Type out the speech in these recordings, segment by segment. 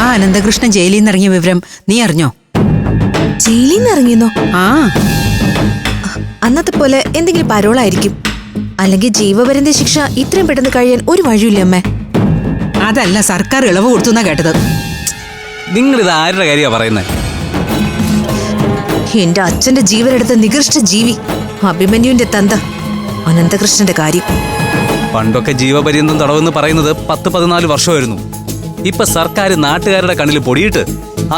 ആ അനന്തകൃഷ്ണൻ ജയിലിൽ നിന്ന് ഇറങ്ങിയ വിവരം നീ അറിഞ്ഞോ? ജയിലിൽ നിന്ന് ഇറങ്ങിയെന്നോ ആ അന്നത്തെ പോലെ എന്തെങ്കിലും പരോളായിരിക്കും. അല്ലെങ്കിൽ ജീവപര്യന്ത ശിക്ഷ ഇത്രയും പെട്ടെന്ന് കഴിയാൻ ഒരു വഴിയില്ല അമ്മേ. അതല്ല സർക്കാർ ഇളവ് കൊടുത്തുന്നാ കേട്ടത്. നിങ്ങൾ ഇത് ആരുടെ കാര്യമാണ് പറയുന്നത് എന്റെ അച്ഛന്റെ ജീവനെടുത്ത നികൃഷ്ട ജീവി അഭിമന്യുവിന്റെ തന്ത അനന്തകൃഷ്ണന്റെ കാര്യം. പണ്ടൊക്കെ ജീവപര്യന്തം തടവെന്ന് പറയുന്നത് പത്ത് പതിനാല് വർഷമായിരുന്നു. ഇപ്പൊ സർക്കാർ നാട്ടുകാരുടെ കണ്ണിൽ പൊടിയിട്ട്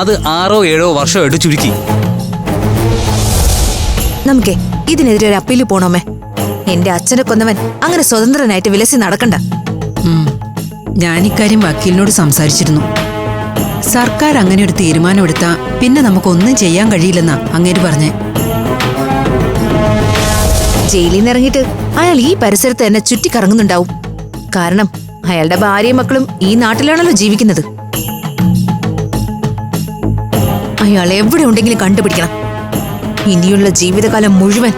അത് ആറോ ഏഴോ വർഷമായിട്ട് ചുരുക്കി. നമുക്ക് ഇതിനെതിരെ ഒരു അപ്പീൽ പോണോമേ. എന്റെ അച്ഛനെ കൊന്നവൻ അങ്ങനെ സ്വതന്ത്രനായിട്ട് വിലസി നടക്കണ്ട. ഇക്കാര്യം വക്കീലിനോട് സംസാരിച്ചിരുന്നു. സർക്കാർ അങ്ങനെ ഒരു തീരുമാനം തീരുമാനമെടുത്താ പിന്നെ നമുക്കൊന്നും ചെയ്യാൻ കഴിയില്ലെന്നാ അങ്ങേര് പറഞ്ഞേ. ജയിലിൽ നിന്ന് ഇറങ്ങിയിട്ട് അയാൾ ഈ പരിസരത്ത് തന്നെ ചുറ്റിക്കറങ്ങുന്നുണ്ടാവും. കാരണം അയാളുടെ ഭാര്യയും മക്കളും ഈ നാട്ടിലാണല്ലോ ജീവിക്കുന്നത്. അയാൾ എവിടെ ഉണ്ടെങ്കിലും കണ്ടുപിടിക്കണം. ഇനിയുള്ള ജീവിതകാലം മുഴുവൻ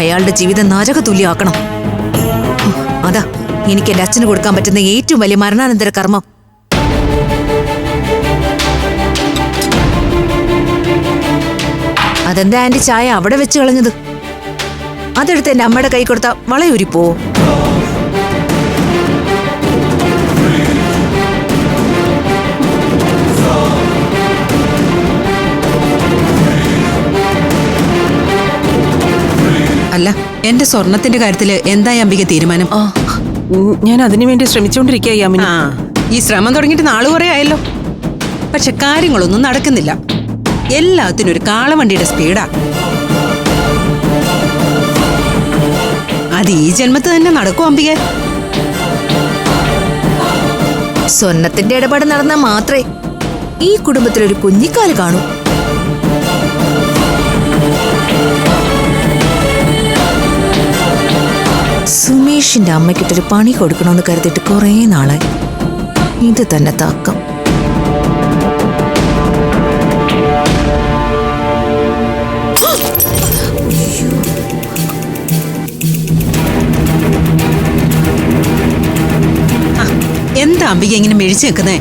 അയാളുടെ ജീവിതം നരക തുല്യമാക്കണം അതാ എനിക്ക് എന്റെ അച്ഛന് കൊടുക്കാൻ പറ്റുന്ന ഏറ്റവും വലിയ മരണാനന്തര കർമ്മം. അതെന്താ ആന്റി ചായ അവിടെ വെച്ച് കളഞ്ഞത്? അതെടുത്ത് എന്റെ അമ്മയുടെ കൈ കൊടുത്ത വളയൂരി അല്ല എന്റെ സ്വർണത്തിന്റെ കാര്യത്തിൽ എന്തായി അംബിക തീരുമാനം? ഞാൻ അതിനു വേണ്ടി ശ്രമിച്ചുകൊണ്ടിരിക്കുക യാമിനി. ഈ ശ്രമം തുടങ്ങിയിട്ട് നാൾ കുറെ ആയല്ലോ. പക്ഷെ കാര്യങ്ങളൊന്നും നടക്കുന്നില്ല. എല്ലാത്തിനും ഒരു കാളവണ്ടിയുടെ സ്പീഡാ അത് ഈ ജന്മത്ത് തന്നെ നടക്കും അംബിക സ്വർണത്തിന്റെ ഇടപാട് നടന്നാൽ മാത്രമേ ഈ കുടുംബത്തിലൊരു കുഞ്ഞിക്കാൽ കാണൂ. സുമേഷിന്റെ അമ്മയ്ക്കിട്ടൊരു പണി കൊടുക്കണമെന്ന് കരുതിയിട്ട് കുറേ നാളായി. ഇത് തന്നെ താക്കം എന്താ അമ്പിക ഇങ്ങനെ മെഴിച്ചു നിൽക്കുന്നേ?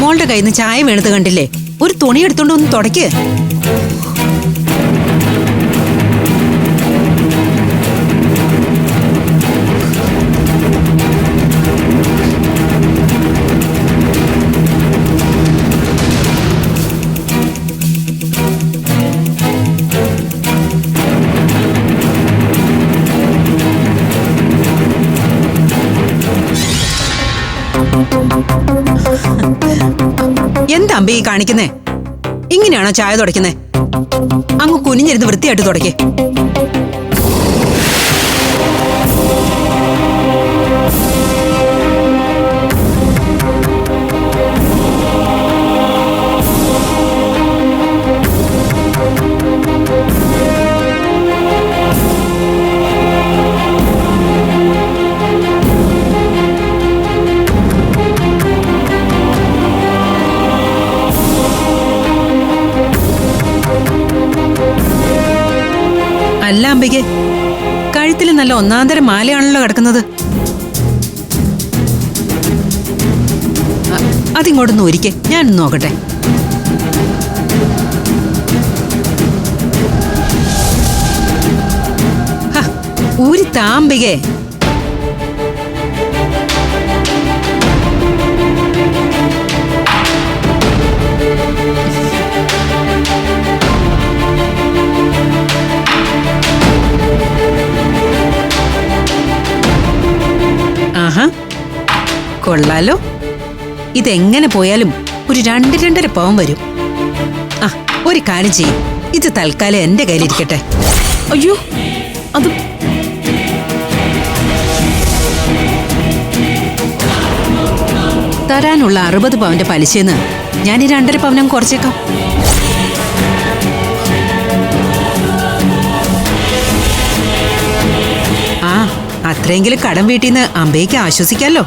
മോളുടെ കയ്യിൽ നിന്ന് ചായ വീണത് കണ്ടില്ലേ? ഒരു തുണി എടുത്തോണ്ട് ഒന്ന് തുടയ്ക്ക് എന്താ അമ്പി ഈ കാണിക്കുന്നേ? ഇങ്ങനെയാണോ ചായ തുടയ്ക്കുന്നേ? അങ്ങ് കുനിഞ്ഞിരുന്ന് വൃത്തിയായിട്ട് തുടയ്ക്കേ. അല്ല അമ്പികെ കഴുത്തിൽ നല്ല ഒന്നാന്തരം മാലയാണല്ലോ കിടക്കുന്നത്. അതിങ്ങോട്ടൊന്ന് ഒരിക്കെ ഞാൻ നോക്കട്ടെ. ഊരി താമ്പികേ കൊള്ളാലോ. ഇതെങ്ങനെ പോയാലും ഒരു രണ്ട് രണ്ടര പവൻ വരും. ആ ഒരു കാര്യം ചെയ്യും. ഇത് തൽക്കാലം എന്റെ കയ്യിലിരിക്കട്ടെ. അയ്യോ അത് തരാനുള്ള അറുപത് പവന്റെ പലിശന്ന് ഞാൻ ഈ രണ്ടര പവനം കുറച്ചേക്കാം. ആ അത്രയെങ്കിലും കടം വീട്ടിൽ നിന്ന് അമ്പയ്ക്ക് ആശ്വസിക്കാലോ.